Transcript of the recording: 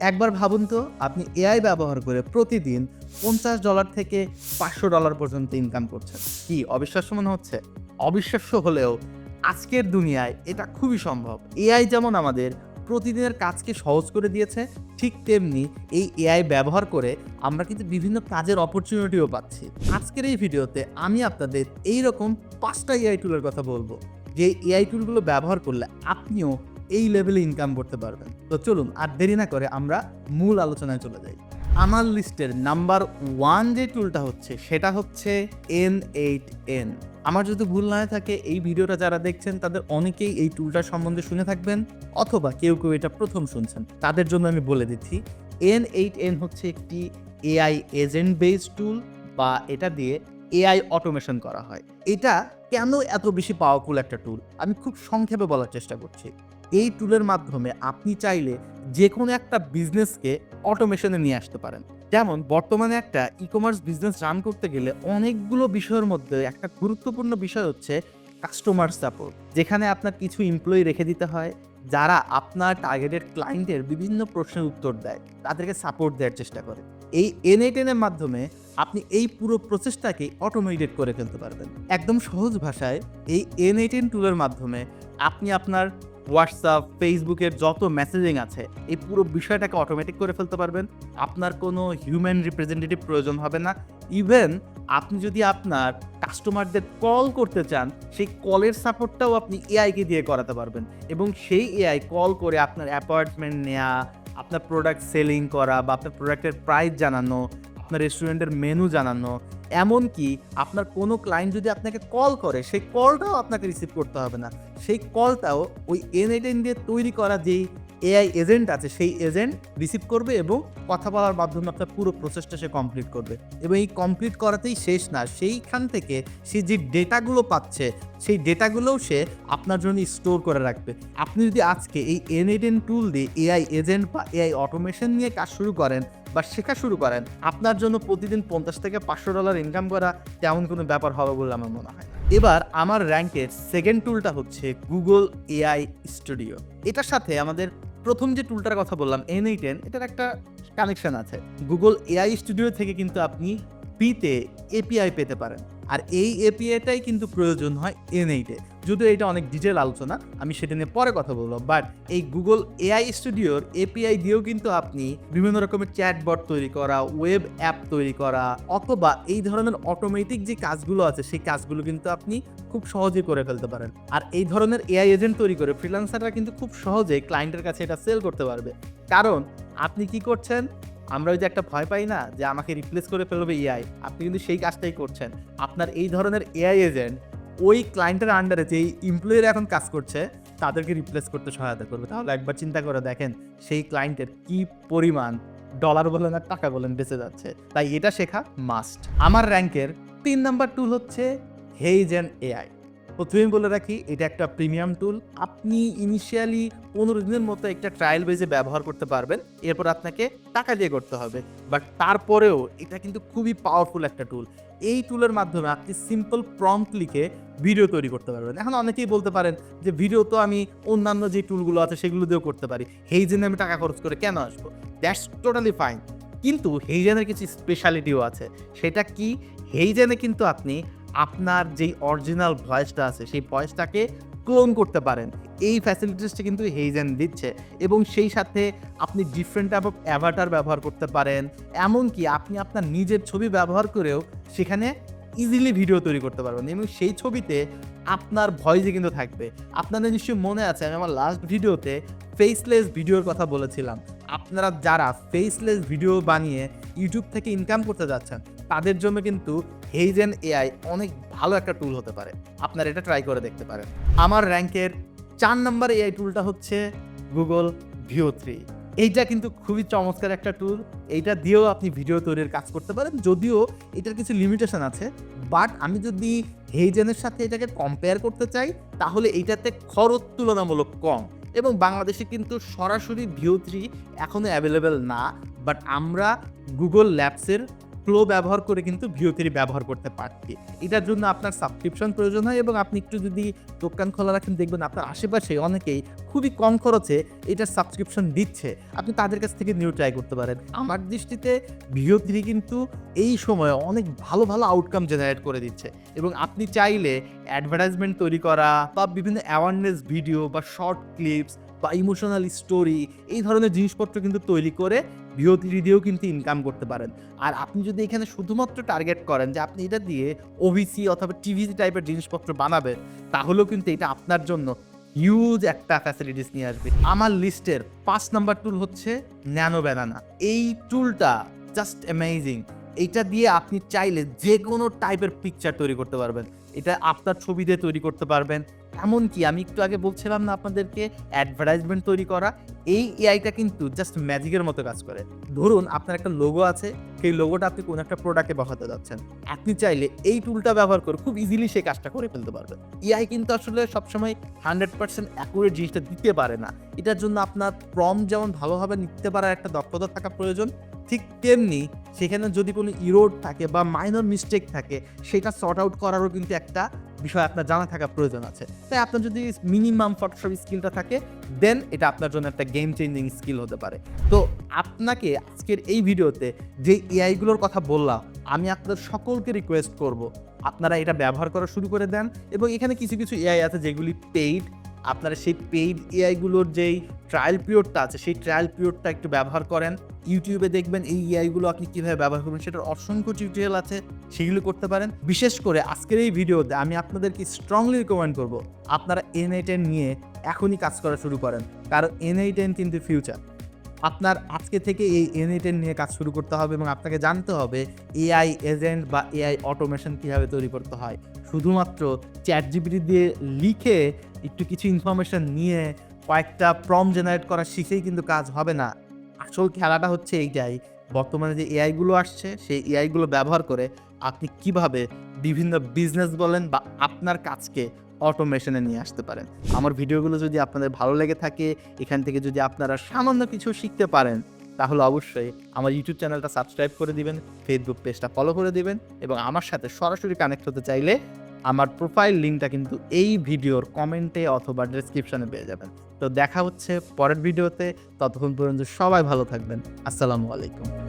একবার ভাবুন তো, আপনি এআই ব্যবহার করে প্রতিদিন পঞ্চাশ ডলার থেকে পাঁচশো ডলার পর্যন্ত ইনকাম করছেন। কি অবিশ্বাস্য মনে হচ্ছে? অবিশ্বাস্য হলেও আজকের দুনিয়ায় এটা খুবই সম্ভব। এআই যেমন আমাদের প্রতিদিনের কাজকে সহজ করে দিয়েছে, ঠিক তেমনি এই এআই ব্যবহার করে আমরা কিন্তু বিভিন্ন কাজের অপরচুনিটিও পাচ্ছি। আজকের এই ভিডিওতে আমি আপনাদের এই রকম পাঁচটা এআই টুলের কথা বলব। যে এআই টুলগুলো ব্যবহার করলে আপনিও এই লেভেলে ইনকাম করতে পারবেন। তো চলুন, আর দেরি না করে আমরা মূল আলোচনায় চলে যাই। আমার লিস্টের নাম্বার ওয়ান যে টুলটা হচ্ছে, সেটা হচ্ছে এন এইট এন আমার যদি ভুল না থাকে, এই ভিডিওটা যারা দেখছেন, তাদের অনেকেই এই টুলটার সম্বন্ধে শুনে থাকবেন, অথবা কেউ কেউ এটা প্রথম শুনছেন। তাদের জন্য আমি বলে দিচ্ছি এন এইট এন হচ্ছে একটি এআই এজেন্ট বেসড টুল বা এটা দিয়ে এআই অটোমেশন করা হয়। এটা কেন এত বেশি পাওয়ারফুল একটা টুল আমি খুব সংক্ষেপে বলার চেষ্টা করছি। এই টুলের মাধ্যমে আপনি চাইলে যে কোনো একটা বিজনেসকে অটোমেশনে নিয়ে আসতে পারেন। যেমন বর্তমানে একটা ই কমার্স বিজনেস রান করতে গেলে অনেকগুলো বিষয়ের মধ্যে একটা গুরুত্বপূর্ণ বিষয় হচ্ছে কাস্টমার সাপোর্ট যেখানে আপনার কিছু এমপ্লয়ি রেখে দিতে হয়, যারা আপনার টার্গেটেড ক্লায়েন্টের বিভিন্ন প্রশ্নের উত্তর দেয়, তাদেরকে সাপোর্ট দেওয়ার চেষ্টা করে। এই এন এর মাধ্যমে আপনি এই পুরো প্রসেসটাকে অটোমেটেড করে ফেলতে পারবেন। একদম সহজ ভাষায় এই এন এইটেন টুলের মাধ্যমে আপনি আপনার হোয়াটসঅ্যাপ ফেসবুকের যত মেসেজিং আছে, এই পুরো বিষয়টাকে অটোমেটিক করে ফেলতে পারবেন। আপনার কোনো হিউম্যান রিপ্রেজেন্টেটিভ প্রয়োজন হবে না। ইভেন আপনি যদি আপনার কাস্টমারদের কল করতে চান, সেই কলের সাপোর্টটাও আপনি এআইকে দিয়ে করাতে পারবেন। এবং সেই এআই কল করে আপনার অ্যাপয়েন্টমেন্ট নেওয়া আপনার প্রোডাক্ট সেলিং করা বা আপনার প্রোডাক্টের প্রাইস জানানো, আপনার রেস্টুরেন্টের মেনু জানানো এমনকি আপনার কোনো ক্লায়েন্ট যদি আপনাকে কল করে, সেই কলটাও আপনাকে রিসিভ করতে হবে না। সেই কলটাও ওই এন দিয়ে তৈরি করা যেই এআই এজেন্ট আছে, সেই এজেন্ট রিসিভ করবে এবং কথা বলার মাধ্যমে আপনার পুরো প্রসেসটা সে কমপ্লিট করবে। এবং এই কমপ্লিট করাতেই শেষ না, সেইখান থেকে সে যে ডেটাগুলো পাচ্ছে, সেই ডেটাগুলোও সে আপনার জন্য স্টোর করে রাখবে। আপনি যদি আজকে এই এন টুল দিয়ে এআই এজেন্ট বা এআই অটোমেশন নিয়ে কাজ শুরু করেন বা শেখা শুরু করেন, আপনার জন্য প্রতিদিন পঞ্চাশ থেকে পাঁচশো ডলার ইনকাম করা তেমন কোনো ব্যাপার হবে বলে আমার মনে হয় এবার আমার র্যাঙ্কের সেকেন্ড টুলটা হচ্ছে গুগল এআই স্টুডিও এটার সাথে আমাদের প্রথম যে টুলটার কথা বললাম এন এই টেন এটার একটা কানেকশন আছে। গুগল এআই স্টুডিও থেকে কিন্তু আপনি ফ্রিতে এপিআই পেতে পারেন। আর এই এপিআইটাই কিন্তু প্রয়োজন হয় এন এইটে যদিও এটা অনেক ডিটেল আলোচনা, আমি সেটা নিয়ে পরে কথা বলব বাট এই গুগল এআই স্টুডিওর এপিআই দিয়েও কিন্তু আপনি বিভিন্ন রকমের চ্যাটবট তৈরি করা ওয়েব অ্যাপ তৈরি করা, অথবা এই ধরনের অটোমেটিক যে কাজগুলো আছে, সেই কাজগুলো কিন্তু আপনি খুব সহজেই করে ফেলতে পারেন। আর এই ধরনের এআই এজেন্ট তৈরি করে ফ্রিল্যান্সাররা কিন্তু খুব সহজে ক্লায়েন্টের কাছে এটা সেল করতে পারবে। কারণ আপনি কি করছেন? আমরা ওই যে একটা ভয় পাই না যে আমাকে রিপ্লেস করে ফেলবে এআই আপনি কিন্তু সেই কাজটাই করছেন। আপনার এই ধরনের এআই এজেন্ট ওই ক্লায়েন্টের আন্ডারে যেই এমপ্লয়ের এখন কাজ করছে, তাদেরকে রিপ্লেস করতে সহায়তা করবে। তাহলে একবার চিন্তা করে দেখেন, সেই ক্লায়েন্টের কি পরিমাণ ডলার বলেন আর টাকা বলেন বেঁচে যাচ্ছে। তাই এটা শেখা মাস্ট আমার র্যাঙ্কের তিন নাম্বার টুল হচ্ছে হেইজ অ্যান্ড এআই প্রথমে বলে রাখি, এটা একটা প্রিমিয়াম টুল আপনি ইনিশিয়ালি পনেরো দিনের মতো একটা ট্রায়াল বেজে ব্যবহার করতে পারবেন, এরপর আপনাকে টাকা দিয়ে করতে হবে। বাট তারপরেও এটা কিন্তু খুবই পাওয়ারফুল একটা টুল এই টুলের মাধ্যমে আপনি সিম্পল প্রম্পট লিখে ভিডিও তৈরি করতে পারবেন। এখন অনেকেই বলতে পারেন যে ভিডিও তো আমি অন্যান্য যে টুলগুলো আছে, সেগুলো দিয়েও করতে পারি। হেইজেনে আমি টাকা খরচ করে কেন আসব? দ্যাটস টোটালি ফাইন কিন্তু হেইজেনের কিছু স্পেশালিটিও আছে। সেটা কি? হেইজেনে কিন্তু আপনি আপনার যেই অরিজিনাল ভয়েসটা আছে, সেই ভয়েসটাকে ক্লোন করতে পারেন। এই ফ্যাসিলিটিসটা কিন্তু হেইজেন দিচ্ছে এবং সেই সাথে আপনি ডিফারেন্ট টাইপ অফ অ্যাভাটার ব্যবহার করতে পারেন। এমনকি আপনি আপনার নিজের ছবি ব্যবহার করেও সেখানে ইজিলি ভিডিও তৈরি করতে পারবেন এবং সেই ছবিতে আপনার ভয়েসই কিন্তু থাকবে। আপনাদের নিশ্চয়ই মনে আছে, আমি আমার লাস্ট ভিডিওতে ফেসলেস ভিডিওর কথা বলেছিলাম। আপনারা যারা ফেসলেস ভিডিও বানিয়ে ইউটিউব থেকে ইনকাম করতে যাচ্ছেন, তাদের জন্য কিন্তু হেইজেন এআই অনেক ভালো একটা টুল হতে পারে। আপনারা এটা ট্রাই করে দেখতে পারেন। আমার র্যাঙ্কের চার নম্বর এআই টুলটা হচ্ছে গুগল ভিও থ্রি এইটা কিন্তু খুবই চমৎকার একটা টুল এইটা দিয়েও আপনি ভিডিও তৈরির কাজ করতে পারেন। যদিও এটার কিছু লিমিটেশন আছে। বাট আমি যদি হেইজেনের সাথে এটাকে কম্পেয়ার করতে চাই, তাহলে এইটাতে খরচ তুলনামূলক কম। এবং বাংলাদেশে কিন্তু সরাসরি ভিও থ্রি এখনও অ্যাভেলেবেল না। বাট আমরা গুগল ল্যাবসের ফ্লো ব্যবহার করে কিন্তু ভিও থ্রি ব্যবহার করতে পারছি এটার জন্য আপনার সাবস্ক্রিপশন প্রয়োজন হয় এবং আপনি একটু যদি দোকান খোলা রাখেন, দেখবেন আপনার আশেপাশে অনেকেই খুবই কম খরচে এটার সাবস্ক্রিপশন দিচ্ছে। আপনি তাদের কাছ থেকে নিউ ট্রাই করতে পারেন। আমার দৃষ্টিতে ভিও থ্রি কিন্তু এই সময়ে অনেক ভালো ভালো আউটকাম জেনারেট করে দিচ্ছে। এবং আপনি চাইলে অ্যাডভার্টাইজমেন্ট তৈরি করা বা বিভিন্ন অ্যাওয়ারনেস ভিডিও বা শর্ট ক্লিপস বা ইমোশনাল স্টোরি এই ধরনের জিনিসপত্র কিন্তু তৈরি করে ভিও থ্রি দিয়েও কিন্তু ইনকাম করতে পারেন। আর আপনি যদি এখানে শুধুমাত্র টার্গেট করেন যে আপনি এটা দিয়ে ওভিসি অথবা টিভিসি টাইপের জিনিসপত্র বানাবেন, তাহলেও কিন্তু এটা আপনার জন্য হিউজ একটা ফ্যাসিলিটিস নিয়ে আসবে। আমার লিস্টের পাঁচ নাম্বার টুল হচ্ছে ন্যানো ব্যানানা এই টুলটা জাস্ট অ্যামেজিং এটা দিয়ে আপনি চাইলে যে কোনো টাইপের পিকচার তৈরি করতে পারবেন। এটা আপনার ছবি দিয়ে তৈরি করতে পারবেন। এমনকি আমি একটু আগে বলছিলাম না আপনাদেরকে? অ্যাডভার্টাইজমেন্ট তৈরি করা। এই এআইটা কিন্তু জাস্ট ম্যাজিকের মতো কাজ করে। ধরুন, আপনার একটা লোগো আছে। সেই লোগোটা আপনি কোনো একটা প্রোডাক্টে বসাতে যাচ্ছেন। আপনি চাইলে এই টুলটা ব্যবহার করে খুব ইজিলি সেই কাজটা করে ফেলতে পারবেন। এআই কিন্তু আসলে সবসময় হান্ড্রেড পার্সেন্ট অ্যাকুরেট জিনিসটা দিতে পারে না। এটার জন্য আপনার প্রম যেমন ভালোভাবে নিতে পারার একটা দক্ষতা থাকা প্রয়োজন। ঠিক তেমনি সেখানে যদি কোনো ইরোড থাকে বা মাইনর মিস্টেক থাকে, সেটা সর্ট আউট করারও কিন্তু একটা বিষয় আপনার জানা থাকা প্রয়োজন আছে। তাই আপনার যদি মিনিমাম ফটোশপ স্কিলটা থাকে দেন এটা আপনার জন্য একটা গেম চেঞ্জিং স্কিল হতে পারে। তো আপনাকে আজকের এই ভিডিওতে যে এআইগুলোর কথা বললাম, আমি আপনাদের সকলকে রিকোয়েস্ট করব, আপনারা এটা ব্যবহার করা শুরু করে দেন এবং এখানে কিছু কিছু এআই আছে যেগুলি পেইড আপনারা সেই পেইড এআইগুলোর যেই ট্রায়াল পিরিয়ডটা আছে, সেই ট্রায়াল পিরিয়ডটা একটু ব্যবহার করেন। ইউটিউবে দেখবেন এই এআইগুলো আপনি কীভাবে ব্যবহার করবেন, সেটার অসংখ্য টিউটোরিয়াল আছে, সেগুলো করতে পারেন। বিশেষ করে আজকের এই ভিডিওতে আমি আপনাদেরকে স্ট্রংলি রিকমেন্ড করব, আপনারা এন টেন নিয়ে এখনই কাজ করা শুরু করেন, কারণ এন টেন কিন্তু ফিউচার আপনার আজকে থেকে এই এন টেন নিয়ে কাজ শুরু করতে হবে এবং আপনাকে জানতে হবে এআই এজেন্ট বা এআই অটোমেশন কীভাবে তৈরি করতে হয়। শুধুমাত্র চ্যাট জিপিটি দিয়ে লিখে একটু কিছু ইনফরমেশন নিয়ে কয়েকটা প্রম জেনারেট করা শিখেই কিন্তু কাজ হবে না। আসল খেলাটা হচ্ছে এইটাই, বর্তমানে যে এআইগুলো আসছে, সেই এআইগুলো ব্যবহার করে আপনি কীভাবে বিভিন্ন বিজনেস বলেন বা আপনার কাজকে অটোমেশনে নিয়ে আসতে পারেন। আমার ভিডিওগুলো যদি আপনাদের ভালো লেগে থাকে, এখান থেকে যদি আপনারা সামান্য কিছু শিখতে পারেন তাহলে অবশ্যই আমার ইউটিউব চ্যানেলটা সাবস্ক্রাইব করে দিবেন ফেসবুক পেজটা ফলো করে দিবেন এবং আমার সাথে সরাসরি কানেক্ট হতে চাইলে আমার প্রোফাইল লিঙ্কটা কিন্তু এই ভিডিওর কমেন্টে অথবা ডেসক্রিপশানে পেয়ে যাবেন। তো দেখা হচ্ছে পরের ভিডিওতে, ততক্ষণ পর্যন্ত সবাই ভালো থাকবেন। আসসালামু আলাইকুম।